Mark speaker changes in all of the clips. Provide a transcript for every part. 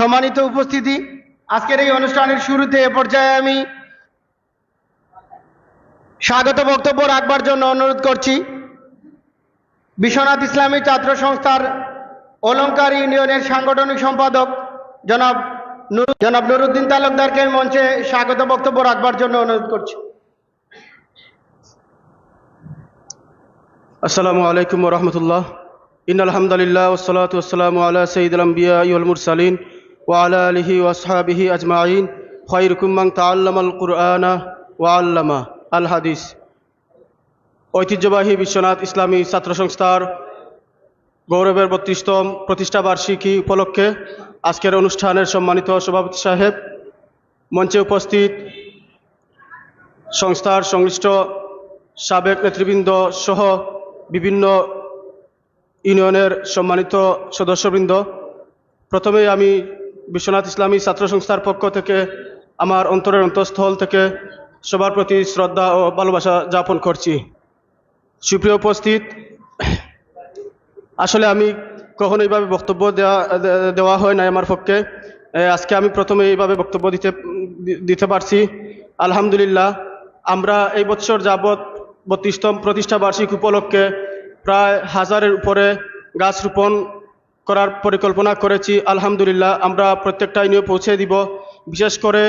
Speaker 1: সম্মানিত উপস্থিতি। আজকের এই অনুষ্ঠানের শুরুতে এ পর্যায়ে আমি স্বাগত বক্তব্য রাখবার জন্য অনুরোধ করছি। বিশ্বনাথ ইসলামী ছাত্র সংস্থার অলঙ্কার ইউনিয়নের সাংগঠনিক সম্পাদক জনাব জনাব নুরুদ্দিন তালুকদারকে মঞ্চে স্বাগত বক্তব্য রাখবার জন্য অনুরোধ করছি।
Speaker 2: আসসালামু আলাইকুম রহমতুল্লাহ। ইন আলহামদুলিল্লাহ ওসলাত ওসালাম আলা সঈদ আলম্বিয়া ইউল মুরসালিন। আলা আলিহি ওয়াসহাবিহি আজমাইন খৈরকুম মান তাআল্লাম আল কুরআনা ঐতিহ্যবাহী বিশ্বনাথ ইসলামী ছাত্র সংস্থার গৌরবের বত্রিশতম প্রতিষ্ঠা বার্ষিকী উপলক্ষে আজকের অনুষ্ঠানের সম্মানিত সভাপতি সাহেব, মঞ্চে উপস্থিত সংস্থার সংশ্লিষ্ট সাবেক নেতৃবৃন্দ সহ বিভিন্ন ইউনিয়নের সম্মানিত সদস্যবৃন্দ। প্রথমেই আমি বিশ্বনাথ ইসলামী ছাত্র সংস্থার পক্ষ থেকে আমার অন্তরের অন্তঃস্থল থেকে সবার প্রতি শ্রদ্ধা ও ভালোবাসা যাপন করছি। সুপ্রিয় উপস্থিত, আসলে আমি কখনো এইভাবে বক্তব্য দেওয়া দেওয়া হয় নাই আমার পক্ষে। আজকে আমি প্রথমে এইভাবে বক্তব্য দিতে দিতে পারছি। আলহামদুলিল্লাহ, আমরা এই বছর যাবৎ বত্রিশতম প্রতিষ্ঠা বার্ষিক উপলক্ষে প্রায় হাজারের উপরে গাছ রোপণ করার পরিকল্পনা করেছি, আলহামদুলিল্লাহ। আমরা প্রত্যেকটা নিয়ে পৌঁছে দিব। বিশেষ করে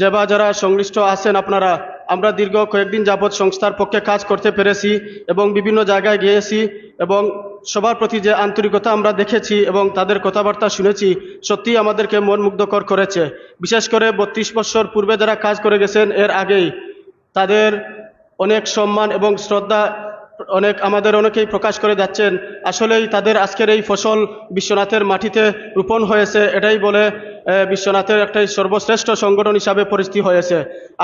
Speaker 2: যে বা যারা সংশ্লিষ্ট আছেন আপনারা, আমরা দীর্ঘ কয়েকদিন যাবৎ সংস্থার পক্ষে কাজ করতে পেরেছি এবং বিভিন্ন জায়গায় গিয়েছি এবং সবার প্রতি যে আন্তরিকতা আমরা দেখেছি এবং তাদের কথাবার্তা শুনেছি, সত্যিই আমাদেরকে মন মুগ্ধকর করেছে। বিশেষ করে বত্রিশ বছর পূর্বে যারা কাজ করে গেছেন, এর আগেই তাদের অনেক সম্মান এবং শ্রদ্ধা অনেক আমাদের অনেকেই প্রকাশ করে যাচ্ছেন, আসলেই তাদের আজকের এই ফসল বিশ্বনাথের মাটিতে রোপণ হয়েছে, এটাই বলে বিশ্বনাথের একটা সর্বশ্রেষ্ঠ সংগঠন হিসাবে পরিস্থিতি হয়েছে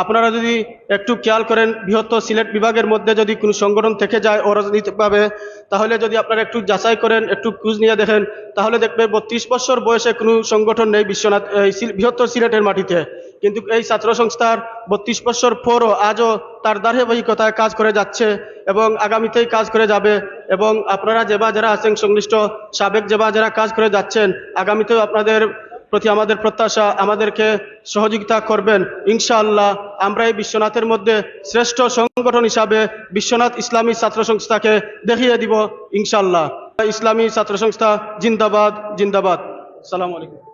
Speaker 2: আপনারা যদি একটু খেয়াল করেন, বৃহত্তর সিলেট বিভাগের মধ্যে যদি কোনো সংগঠন থেকে যায় অরাজনৈতিকভাবে, তাহলে যদি আপনারা একটু যাচাই করেন, একটু খোঁজ নিয়ে দেখেন, তাহলে দেখবে বত্রিশ বছর বয়সে কোনো সংগঠন নেই বিশ্বনাথ এই বৃহত্তর সিলেটের মাটিতে। কিন্তু এই ছাত্র সংস্থার বত্রিশ বছর পরও আজও তার ধারাবাহিকতায় কাজ করে যাচ্ছে এবং আগামীতেই কাজ করে যাবে এবং আপনারা যেবা যারা আছেন, সংশ্লিষ্ট সাবেক যেবা যারা কাজ করে যাচ্ছেন, আগামীতেও আপনাদের প্রতি আমাদের প্রত্যাশা আমাদেরকে সহযোগিতা করবেন। ইনশাআল্লাহ আমরা এই বিশ্বনাথের মধ্যে শ্রেষ্ঠ সংগঠন হিসাবে বিশ্বনাথ ইসলামী ছাত্র সংস্থাকে দেখিয়ে দিব ইনশাআল্লাহ। ইসলামী ছাত্র সংস্থা জিন্দাবাদ জিন্দাবাদ। সালাম আলাইকুম।